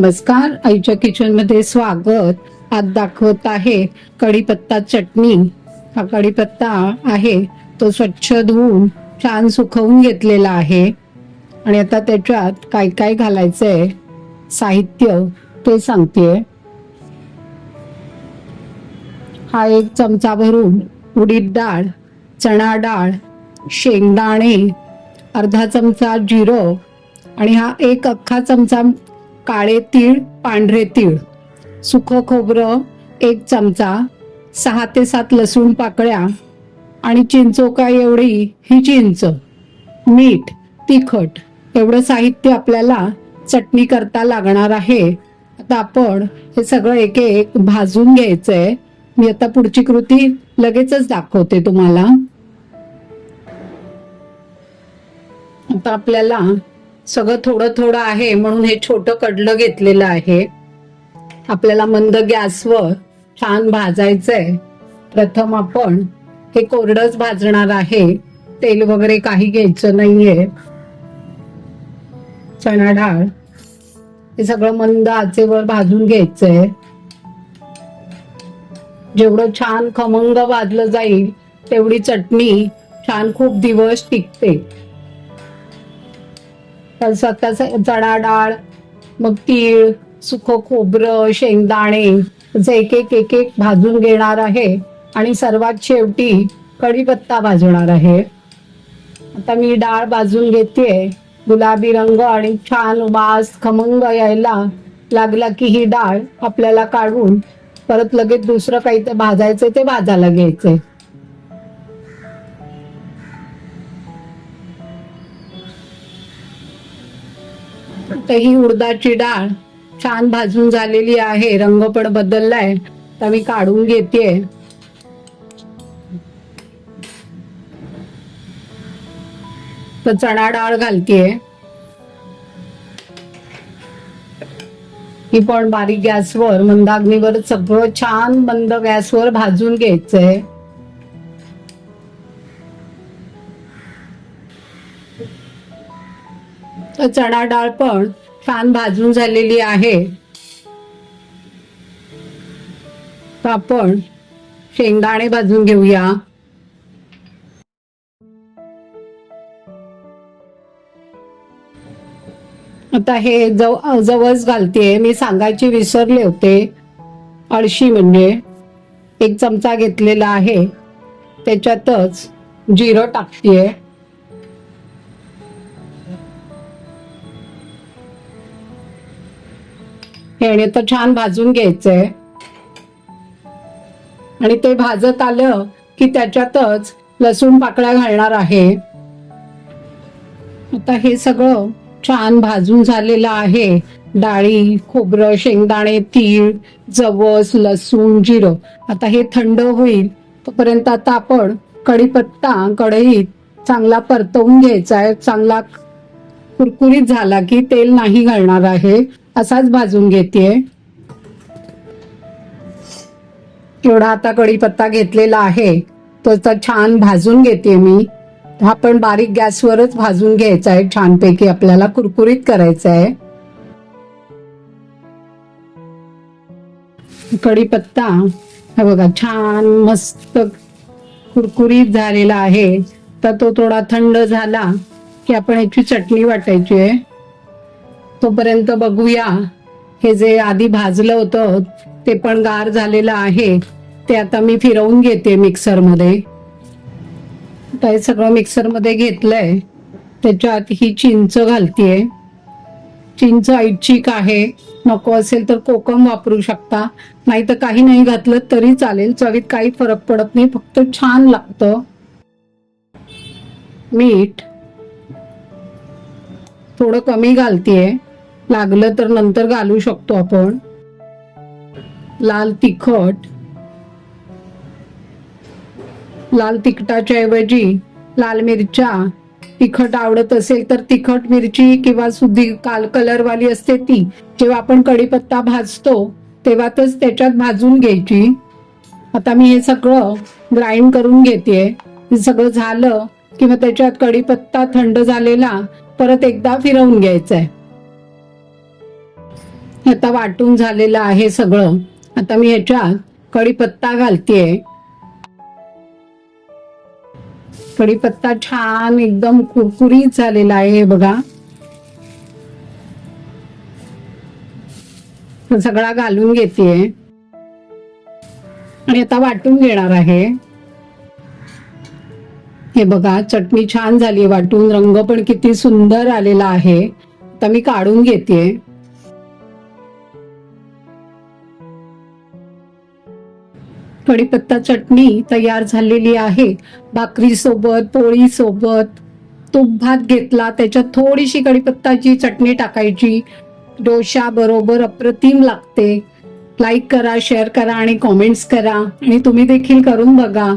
नमस्कार. आईच्या किचनमध्ये स्वागत. आज दाखवत आहे कढीपत्ता चटणी. हा कढीपत्ता आहे. तो स्वच्छ धुवून छान सुकवून घेतलेला आहे. आणि आता त्याच्यात काय काय घालायचं आहे साहित्य ते सांगते हा एक चमचा भरून उडीद डाळ चणा डाळ शेंगदाणे अर्धा चमचा जिरं आणि हा एक अख्खा चमचा काळे तीळ पांढरे तीळ. सुखं खोबरं एक चमचा सहा ते सात लसूण पाकळ्या आणि चिंचोका एवढी ही चिंच. मीठ तिखट एवढं साहित्य आपल्याला चटणी करता लागणार आहे. आता आपण हे सगळं एक एक भाजून घ्यायचंय. मी आता पुढची कृती लगेचच दाखवते तुम्हाला. आता आपल्याला सगळं थोडं थोडं आहे म्हणून हे छोटं कडलं घेतलेलं आहे. आपल्याला मंद गॅसवर छान भाजायचंय. प्रथम आपण हे कोरडच भाजणार आहे. तेल वगैरे काही घ्यायचं नाहीये. चणा डाळ. हे सगळं मंद आचेवर भाजून घ्यायचंय. जेवढं छान खमंग भाजलं जाईल तेवढी चटणी छान खूप दिवस टिकते. स्वतःच चणा डाळ मग तीळ सुकं खोबरं शेंगदाणे जे एक एक एक एक भाजून घेणार आहे. आणि सर्वात शेवटी कढीपत्ता भाजणार आहे. आता मी डाळ भाजून घेते गुलाबी रंग आणि छान वास खमंग यायला लागला की ही डाळ आपल्याला काढून परत लगेच दुसरं काही ते भाजायचं ते भाजायला घ्यायचंय. तर ही उडदाची डाळ छान भाजून झालेली आहे. रंग पण बदललाय. तर मी काढून घेते. तर चणा डाळ घालतीये. ही पण बारीक गॅसवर मंदाग्नीवर सगळं छान मंद गॅसवर भाजून घ्यायचंय. तर चणा डाळ पण छान भाजून झालेली आहे. तर आपण शेंगदाणे भाजून घेऊया. आता हे जव जवस घालते मी सांगायचे विसरले होते. अळशी म्हणजे एक चमचा घेतलेला आहे. त्याच्यातच जिरं टाकतेय. हे तर छान भाजून घ्यायचंय. आणि ते भाजत आलं की त्याच्यातच लसूण पाकळ्या घालणार आहे. आता हे सगळं छान भाजून झालेलं आहे. डाळी खोबरं शेंगदाणे तीळ जवस लसूण जिरं. आता हे थंड होईल तोपर्यंत आता आपण कढीपत्ता कढईत चांगला परतवून घ्यायचा आहे. चांगला कुरकुरीत झाला की तेल नाही घालणार आहे. असाच भाजून घेते एवढा आता कढीपत्ता घेतलेला आहे. तो तर छान भाजून घेते मी. हा पण बारीक गॅसवरच भाजून घ्यायचा आहे. छानपैकी आपल्याला कुरकुरीत करायचा आहे. कढीपत्ता हा बघा छान मस्त कुरकुरीत झालेला आहे. तर तो थोडा थंड झाला की आपण याची चटणी वाटायची आहे. तोपर्यंत बघूया. हे जे आधी भाजलं होतं ते पण गार झालेलं आहे. ते आता मी फिरवून घेते मिक्सरमध्ये. आता हे सगळं मिक्सरमध्ये घेतलंय. त्याच्यात ही चिंच घालतीये. चिंच ऐच्छिक आहे. नको असेल तर कोकम वापरू शकता. नाही तर काही नाही घातलं तरी चालेल. चवीत काही फरक पडत नाही. फक्त छान लागतं. मीठ थोडं कमी घालतीये. लागलं तर नंतर घालू शकतो आपण. लाल तिखट. लाल तिखटाच्या ऐवजी लाल मिरच्या. तिखट आवडत असेल तर तिखट मिरची किंवा सुधी काल कलरवाली असते ती जेव्हा आपण कढीपत्ता भाजतो तेव्हा तेव्हाच त्याच्यात भाजून घ्यायची. आता मी हे सगळं ग्राइंड करून घेते हे सगळं झालं किंवा त्याच्यात कढीपत्ता थंड झालेला परत एकदा फिरवून घ्यायचा आहे आता वाटून झालेलं आहे सगळं. आता मी ह्याच्यात कढीपत्ता घालतेय. कढीपत्ता छान एकदम कुरकुरीत झालेला आहे हे बघा. सगळा घालून घेते आणि आता वाटून घेणार आहे. हे बघा चटणी छान झाली वाटून रंग पण किती सुंदर आलेला आहे. आता मी काढून घेते कढीपत्ता चटणी तयार झालेली आहे. भाकरीसोबत पोळीसोबत. पोळी सोबत तूप भात घेतला त्याच्यात थोडीशी कढीपत्ताची चटणी टाकायची. डोशा बरोबर अप्रतिम लागते. लाईक करा शेअर करा आणि कॉमेंट्स करा. आणि तुम्ही देखील करून बघा.